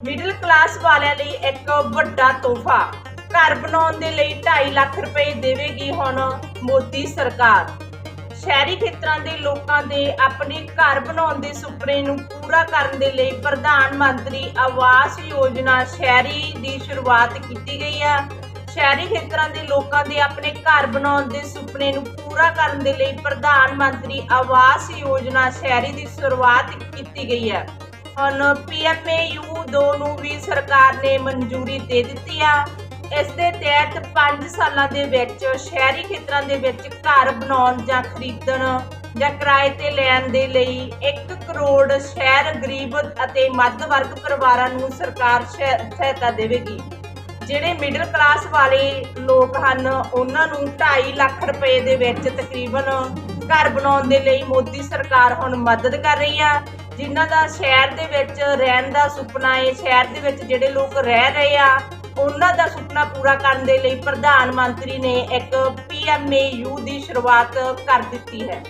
Middle class ਵਾਲਿਆਂ ਲਈ ਇੱਕ ਵੱਡਾ ਤੋਹਫਾ। ਘਰ ਬਣਾਉਣ ਦੇ ਲਈ 2.5 ਲੱਖ ਰੁਪਏ ਦੇਵੇਗੀ ਹੁਣ ਮੋਦੀ ਸਰਕਾਰ। ਸ਼ਹਿਰੀ ਖੇਤਰਾਂ ਦੇ ਲੋਕਾਂ ਦੇ ਆਪਣੇ ਘਰ ਬਣਾਉਣ ਦੇ ਸੁਪਨੇ ਨੂੰ ਪੂਰਾ ਕਰਨ ਦੇ ਲਈ ਪ੍ਰਧਾਨ ਮੰਤਰੀ ਆਵਾਸ ਯੋਜਨਾ ਸ਼ਹਿਰੀ ਦੀ ਸ਼ੁਰੂਆਤ ਕੀਤੀ ਗਈ ਹੈ ਸ਼ਹਿਰੀ ਖੇਤਰਾਂ ਦੇ ਲੋਕਾਂ ਦੇ ਆਪਣੇ ਘਰ ਬਣਾਉਣ ਦੇ ਸੁਪਨੇ ਨੂੰ ਪੂਰਾ ਕਰਨ ਦੇ ਲਈ ਪ੍ਰਧਾਨ ਮੰਤਰੀ ਆਵਾਸ ਯੋਜਨਾ ਸ਼ਹਿਰੀ ਦੀ ਸ਼ੁਰੂਆਤ ਕੀਤੀ ਗਈ ਹੈ ਹੁਣ ਪੀਐਮਏਯੂ 2 ਨੂੰ ਵੀ ਸਰਕਾਰ ਨੇ ਮਨਜ਼ੂਰੀ ਦੇ ਦਿੱਤੀ ਆ। ਇਸ ਦੇ ਤਹਿਤ 5 ਸਾਲਾਂ ਦੇ ਵਿੱਚ ਸ਼ਹਿਰੀ ਖੇਤਰਾਂ ਦੇ ਵਿੱਚ ਘਰ ਬਣਾਉਣ ਜਾਂ ਖਰੀਦਣ ਜਾਂ ਕਿਰਾਏ ਤੇ ਲੈਣ ਦੇ ਲਈ 1 ਕਰੋੜ ਸ਼ਹਿਰ, ਗਰੀਬ ਅਤੇ ਮੱਧ ਵਰਗ ਪਰਿਵਾਰਾਂ ਨੂੰ ਸਰਕਾਰ ਸ਼ਹਿ- ਸਹਾਇਤਾ ਦੇਵੇਗੀ। ਜਿਹੜੇ ਮਿਡਲ ਕਲਾਸ ਵਾਲੇ ਲੋਕ ਹਨ, ਉਹਨਾਂ ਨੂੰ 2.5 ਲੱਖ ਰੁਪਏ ਦੇ ਵਿੱਚ ਤਕਰੀਬਨ ਘਰ ਬਣਾਉਣ ਦੇ ਲਈ ਮੋਦੀ ਸਰਕਾਰ ਹੁਣ ਮਦਦ ਕਰ ਰਹੀ ਆ। ਜਿਨ੍ਹਾਂ ਦਾ ਸ਼ਹਿਰ ਦੇ ਵਿੱਚ ਰਹਿਣ ਦਾ ਸੁਪਨਾ ਹੈ ਸ਼ਹਿਰ ਦੇ ਵਿੱਚ ਜਿਹੜੇ ਲੋਕ ਰਹਿ ਰਹੇ ਆ, ਉਹਨਾਂ ਦਾ ਸੁਪਨਾ ਪੂਰਾ ਕਰਨ ਦੇ ਲਈ ਪ੍ਰਧਾਨ ਮੰਤਰੀ ਨੇ ਇੱਕ ਪੀਐਮਏਯੂ ਦੀ ਸ਼ੁਰੂਆਤ ਕਰ ਦਿੱਤੀ ਹੈ।